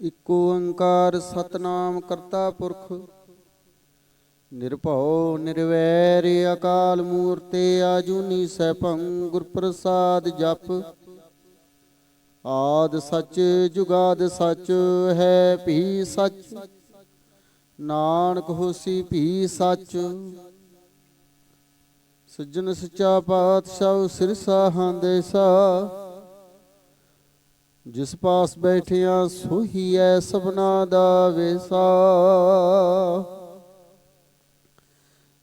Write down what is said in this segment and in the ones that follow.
ਇਕ ਓੰਕਾਰ ਸਤਨਾਮ ਕਰਤਾ ਪੁਰਖ। ਨਿਰਭਉ, ਨਿਰਵੈਰ, ਅਕਾਲ ਮੂਰਤੇ ਆਜੂਨੀ ਸੈਭੰ ਗੁਰ ਪ੍ਰਸਾਦ ਜਪ। ਆਦ ਸੱਚ, ਜੁਗਾਦ ਸਚ, ਹੈ ਭੀ ਸਚ। ਨਾਨਕ ਹੋਸੀ ਭੀ ਸਚ। ਸੱਜਣ ਸੱਚਾ ਪਾਤਸ਼ਾਹ, ਸਿਰਸਾ ਹੰਦੇਸਾ ਜਿਸ ਪਾਸ ਬੈਠਿਆ ਸੋਹੀ ਐ ਸਭਨਾ ਦਾ ਵੇਸਾ।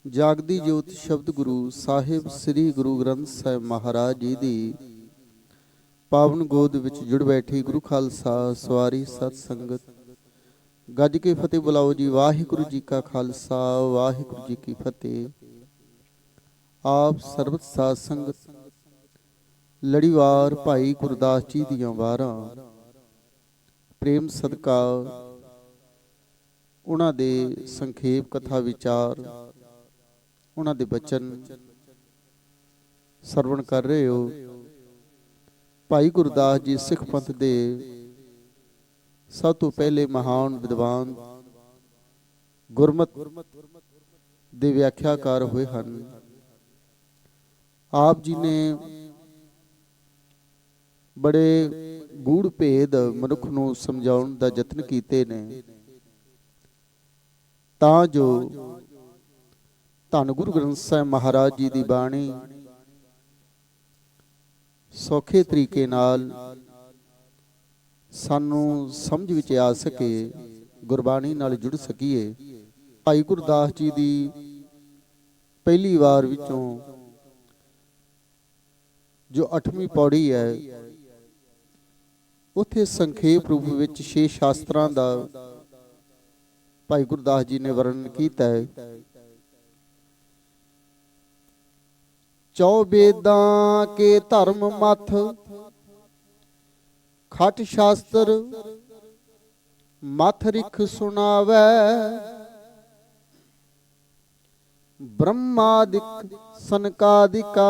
ਜਾਗਦੀ ਜੋਤ ਸ਼ਬਦ ਗੁਰੂ ਸਾਹਿਬ ਸ੍ਰੀ ਗੁਰੂ ਗ੍ਰੰਥ ਸਾਹਿਬ ਮਹਾਰਾਜ ਜੀ ਦੀ। ਪਾਵਨ ਗੋਦ ਵਿੱਚ ਜੁੜ ਬੈਠੀ ਗੁਰੂ ਖਾਲਸਾ ਸਵਾਰੀ ਸਤ ਸੰਗਤ। ਗੱਜ ਕੇ ਫਤਿਹ ਬੁਲਾਓ ਜੀ, ਵਾਹਿਗੁਰੂ ਜੀ ਕਾ ਖਾਲਸਾ, ਵਾਹਿਗੁਰੂ ਜੀ ਕੀ ਫਤਿਹ। ਆਪ ਸਰਬਤ ਸਾਧ ਸੰਗਤ ਲੜੀਵਾਰ ਭਾਈ ਗੁਰਦਾਸ ਜੀ ਦੀਆਂ ਵਾਰਾਂ। ਪ੍ਰੇਮ ਸਦਕਾ, ਉਹਨਾਂ ਦੇ ਸੰਖੇਪ ਕਥਾ ਵਿਚਾਰ, ਉਹਨਾਂ ਦੇ ਬਚਨ ਸਰਵਣ ਕਰ ਰਹੇ ਹੋ। ਭਾਈ ਗੁਰਦਾਸ ਜੀ ਸਿੱਖ ਪੰਥ ਦੇ ਸਭ ਤੋਂ ਪਹਿਲੇ ਮਹਾਨ ਵਿਦਵਾਨ ਗੁਰਮਤ ਦੇ ਵਿਆਖਿਆਕਾਰ ਹੋਏ ਹਨ। ਆਪ ਜੀ ਨੇ ਬੜੇ ਗੂੜ ਭੇਦ ਮਨੁੱਖ ਨੂੰ ਸਮਝਾਉਣ ਦਾ ਯਤਨ ਕੀਤੇ ਨੇ। ਤਾਂ ਜੋ ਧੰਨ ਗੁਰੂ ਗ੍ਰੰਥ ਸਾਹਿਬ ਮਹਾਰਾਜ ਜੀ ਦੀ ਬਾਣੀ ਸੌਖੇ ਤਰੀਕੇ ਨਾਲ ਸਾਨੂੰ ਸਮਝ ਵਿੱਚ ਆ ਸਕੇ, ਗੁਰਬਾਣੀ ਨਾਲ ਜੁੜ ਸਕੀਏ। ਭਾਈ ਗੁਰਦਾਸ ਜੀ ਦੀ ਪਹਿਲੀ ਵਾਰ ਵਿੱਚੋਂ ਜੋ 8ਵੀਂ ਪੌੜੀ ਹੈ ਉਥੇ ਸੰਖੇਪ ਰੂਪ ਵਿੱਚ ਛੇ ਸ਼ਾਸਤਰਾਂ ਦਾ ਭਾਈ ਗੁਰਦਾਸ ਜੀ ਨੇ ਵਰਣਨ ਕੀਤਾ ਹੈ। ਚੌ ਕੇ ਧਰਮ ਮਥ, ਖਟ ਸ਼ਾਸਤਰ, ਮਥ ਰਿਖ ਸੁਣਾਵੇ, ਬ੍ਰਹਮਾਦਿਕ ਸਨਕਾਦਿਕਾ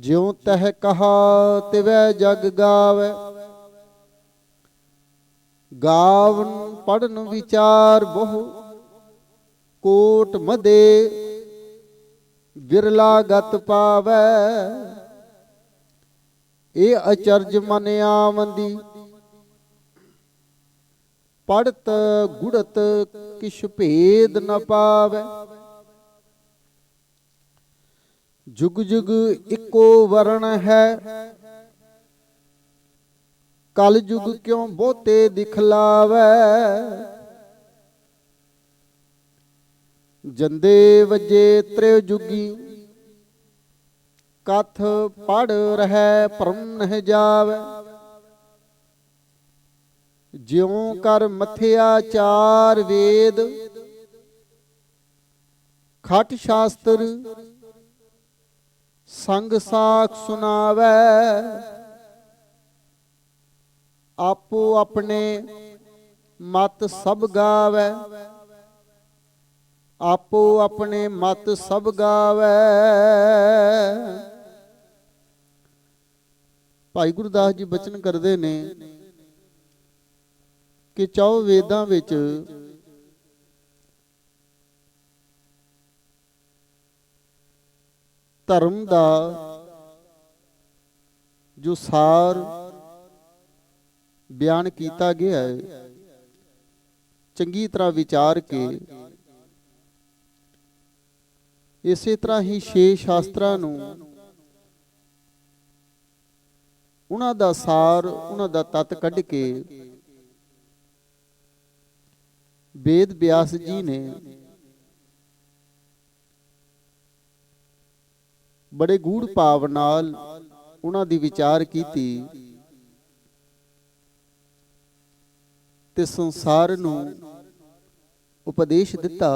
ਜਿਉ ਤਹ ਕਹਾ, ਤਿਵੈ ਜਗ ਗਾਵੇ। ਗਾਵਨ ਪੜਨ ਵਿਚਾਰ ਬਹੁ, ਕੋਟ ਮਦੇ ਵਿਰਲਾ ਗਤ ਪਾਵੇ। ਇਹ ਅਚਰਜ ਮਨ ਆਵੰਦੀ, ਪੜਤ ਗੁੜਤ ਕਿਛ ਭੇਦ ਨ ਪਾਵੇ। ਜੁਗ ਜੁਗ ਇੱਕੋ ਵਰਣ ਹੈ। ਕਲ ਜੁਗ ਕਿਉ ਬਹੁਤੇ ਦਿਖਲਾਵੇ ਜੰਦੇ ਵਜੇ ਤ੍ਰਿਉ ਜੁਗੀ, ਕਥ ਪੜ ਰਹਿ ਭਰਮ ਨਹਿ ਜਾਵੇ। ਜਿਉ ਕਰ ਮਥਿਆ ਚਾਰ ਵੇਦ, ਖਟ ਸ਼ਾਸਤਰ ਸੰਗ ਸਾਖ ਸੁਨਾਵੇ ਆਪੋ ਆਪਣੇ ਮਤ ਸਭ ਗਾਵੇ। ਆਪੋ ਆਪਣੇ ਮਤ ਸਭ ਗਾਵੇ। ਭਾਈ ਗੁਰਦਾਸ ਜੀ ਬਚਨ ਕਰਦੇ ਨੇ ਕਿ ਚੌ ਵੇਦਾਂ ਵਿੱਚ ਧਰਮ ਦਾ ਜੋ ਸਾਰ ਬਿਆਨ ਕੀਤਾ ਗਿਆ ਹੈ, ਚੰਗੀ ਤਰ੍ਹਾਂ ਵਿਚਾਰ ਕੇ ਇਸੇ ਤਰ੍ਹਾਂ ਹੀ ਛੇ ਸ਼ਾਸਤਰਾਂ ਨੂੰ ਉਹਨਾਂ ਦਾ ਸਾਰ, ਉਹਨਾਂ ਦਾ ਤਤ ਕੱਢ ਕੇ ਵੇਦ ਵਿਆਸ ਜੀ ਨੇ ਬੜੇ ਗੂੜ ਭਾਵ ਨਾਲ ਉਹਨਾਂ ਦੀ ਵਿਚਾਰ ਕੀਤੀ ਤੇ ਸੰਸਾਰ ਨੂੰ ਉਪਦੇਸ਼ ਦਿੱਤਾ।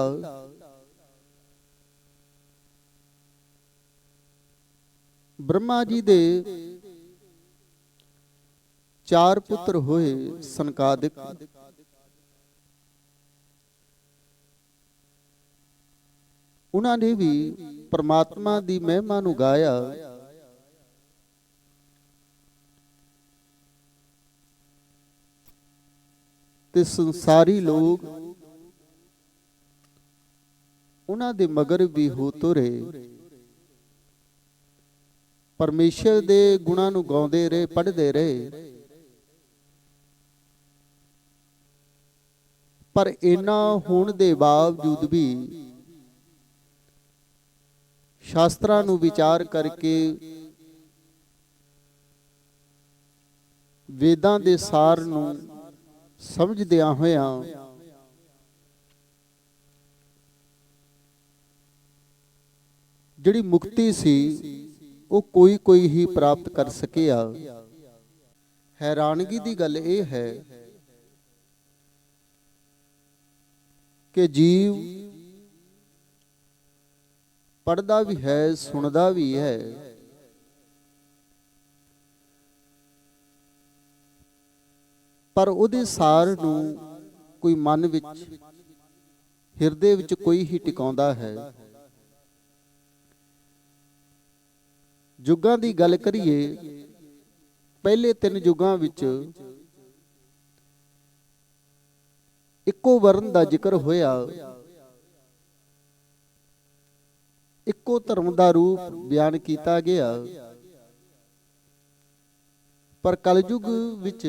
ਬ੍ਰਹਮਾ ਜੀ ਦੇ ਚਾਰ ਪੁੱਤਰ ਹੋਏ ਸੰਕਾਦਿਕ। ਉਹਨਾਂ ਨੇ ਵੀ ਪਰਮਾਤਮਾ ਦੀ ਮਹਿਮਾ ਨੂੰ ਗਾਇਆ। ਤੇ ਸੰਸਾਰੀ ਲੋਕ ਉਹਨਾਂ ਦੇ ਮਗਰ ਵੀ ਹੋ ਤੁਰੇ। ਪਰਮੇਸ਼ਰ ਦੇ ਗੁਣਾਂ ਨੂੰ ਗਾਉਂਦੇ ਰਹੇ, ਪੜ੍ਹਦੇ ਰਹੇ। ਪਰ ਇਨਾ ਹੋਣ ਦੇ ਬਾਵਜੂਦ ਵੀ ਸ਼ਾਸਤਰਾਂ ਨੂੰ ਵਿਚਾਰ ਕਰਕੇ ਵੇਦਾਂ ਦੇ ਸਾਰ ਨੂੰ ਸਮਝਦਿਆਂ ਹੋਇਆਂ ਜਿਹੜੀ ਮੁਕਤੀ ਸੀ, ਉਹ ਕੋਈ ਕੋਈ ਹੀ ਪ੍ਰਾਪਤ ਕਰ ਸਕਿਆ। ਹੈਰਾਨਗੀ ਦੀ ਗੱਲ ਇਹ ਹੈ ਕਿ ਜੀਵ ਪੜਦਾ ਵੀ ਹੈ, ਸੁਣਦਾ ਵੀ ਹੈ। ਪਰ ਉਹਦੇ ਸਾਰ ਨੂੰ ਕੋਈ ਮਨ ਵਿੱਚ, ਹਿਰਦੇ ਵਿੱਚ ਕੋਈ ਹੀ ਟਿਕਾਉਂਦਾ ਹੈ। ਯੁੱਗਾਂ ਦੀ ਗੱਲ ਕਰੀਏ, ਪਹਿਲੇ ਤਿੰਨ ਯੁੱਗਾਂ ਵਿੱਚ ਇੱਕੋ ਵਰਨ ਦਾ ਜ਼ਿਕਰ ਹੋਇਆ। ਇੱਕੋ ਧਰਮ ਦਾ ਰੂਪ ਬਿਆਨ ਕੀਤਾ ਗਿਆ। ਪਰ ਕਲਯੁਗ ਵਿੱਚ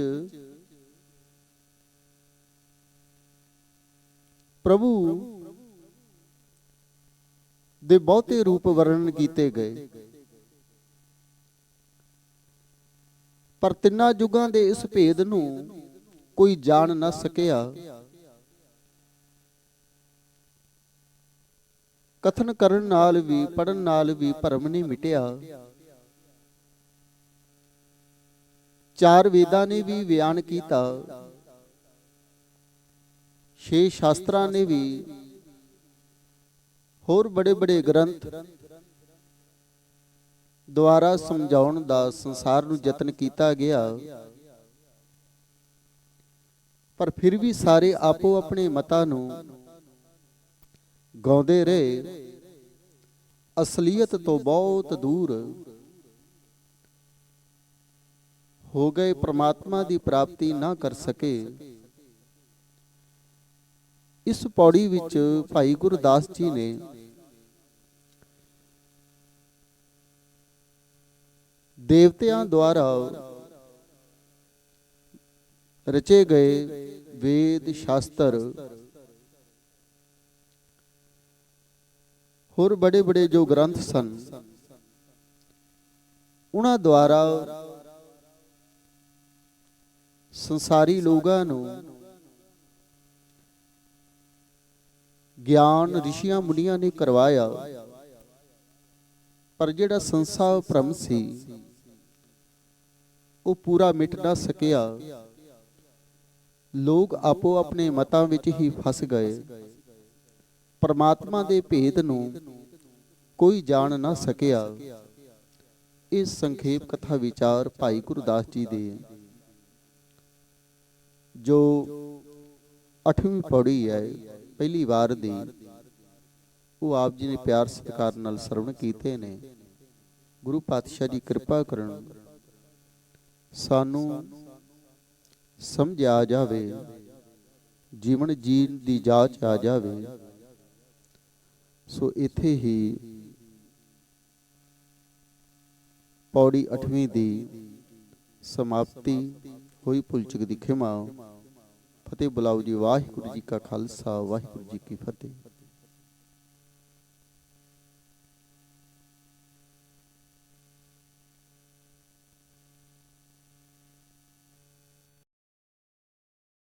ਪ੍ਰਭੂ ਦੇ ਬਹੁਤੇ ਰੂਪ ਵਰਣਨ ਕੀਤੇ ਗਏ। ਪਰ ਤਿੰਨਾਂ ਯੁੱਗਾਂ ਦੇ ਇਸ ਭੇਦ ਨੂੰ ਕੋਈ ਜਾਣ ਨਾ ਸਕਿਆ। ਕਥਨ ਕਰਨ ਨਾਲ ਵੀ ਪੜਨ ਨਾਲ ਵੀ ਭਰਮ ਨਹੀਂ ਮਿਟਿਆ। ਚਾਰ ਵੇਦਾਂ ਨੇ ਵੀ ਬਿਆਨ ਕੀਤਾ। ਛੇ ਸ਼ਾਸਤਰਾਂ ਨੇ ਵੀ। ਹੋਰ ਬੜੇ ਬੜੇ ਗ੍ਰੰਥ ਦੁਆਰਾ ਸਮਝਾਉਣ ਦਾ ਸੰਸਾਰ ਨੂੰ ਯਤਨ ਕੀਤਾ ਗਿਆ। ਪਰ ਫਿਰ ਵੀ ਸਾਰੇ ਆਪੋ ਆਪਣੇ ਮਤਾਂ ਨੂੰ ਗਾਉਂਦੇ ਰਹੇ। ਅਸਲੀਅਤ ਤੋਂ ਬਹੁਤ ਦੂਰ ਹੋ ਗਏ, ਪ੍ਰਮਾਤਮਾ ਦੀ ਪ੍ਰਾਪਤੀ ਨਾ ਕਰ ਸਕੇ। ਇਸ ਪੌੜੀ ਵਿੱਚ ਭਾਈ ਗੁਰਦਾਸ ਜੀ ਨੇ ਦੇਵਤਿਆਂ ਦੁਆਰਾ ਰਚੇ ਗਏ ਵੇਦ ਸ਼ਾਸਤਰ ਹੋਰ ਬੜੇ ਬੜੇ ਜੋ ਗ੍ਰੰਥ ਸਨ, ਉਹਨਾਂ ਦੁਆਰਾ ਸੰਸਾਰੀ ਲੋਕਾਂ ਨੂੰ ਗਿਆਨ ਰਿਸ਼ੀਆਂ ਮੁਨੀਆਂ ਨੇ ਕਰਵਾਇਆ। ਪਰ ਜਿਹੜਾ ਸੰਸਾਰ ਭ੍ਰਮ ਸੀ, ਉਹ ਪੂਰਾ ਮਿਟ ਨਾ ਸਕਿਆ। ਲੋਕ ਆਪੋ ਆਪਣੇ ਮਤਾਂ ਵਿੱਚ ਹੀ ਫਸ ਗਏ। ਪਰਮਾਤਮਾ ਦੇ ਭੇਦ ਨੂੰ ਕੋਈ ਜਾਣ ਨਾ ਸਕਿਆ। ਇਹ ਸੰਖੇਪ ਕਥਾ ਵਿਚਾਰ ਭਾਈ ਗੁਰਦਾਸ ਜੀ ਦੇ ਜੋ 8ਵੀਂ ਪੌੜੀ ਹੈ, ਪਹਿਲੀ ਵਾਰ ਦੀ, ਉਹ ਆਪ ਜੀ ਨੇ ਪਿਆਰ ਸਤਿਕਾਰ ਨਾਲ ਸਰਵਣ ਕੀਤੇ ਨੇ। ਗੁਰੂ ਪਾਤਸ਼ਾਹ ਜੀ ਕਿਰਪਾ ਕਰਨ ਸਾਨੂੰ ਸਮਝ ਆ ਜਾਵੇ, ਜੀਵਨ ਜੀਣ ਦੀ ਜਾਂਚ ਆ ਜਾਵੇ। ਸੋ ਇੱਥੇ ਹੀ ਪੌੜੀ 8ਵੀਂ ਦੀ ਸਮਾਪਤੀ ਹੋਈ ਭੁਲਚੁਕ ਦੀ ਖਿਮਾ। ਫਤਿਹ ਬੁਲਾਓ ਜੀ, ਵਾਹਿਗੁਰੂ ਜੀ ਕਾ ਖਾਲਸਾ, ਵਾਹਿਗੁਰੂ ਜੀ ਕੀ ਫਤਿਹ।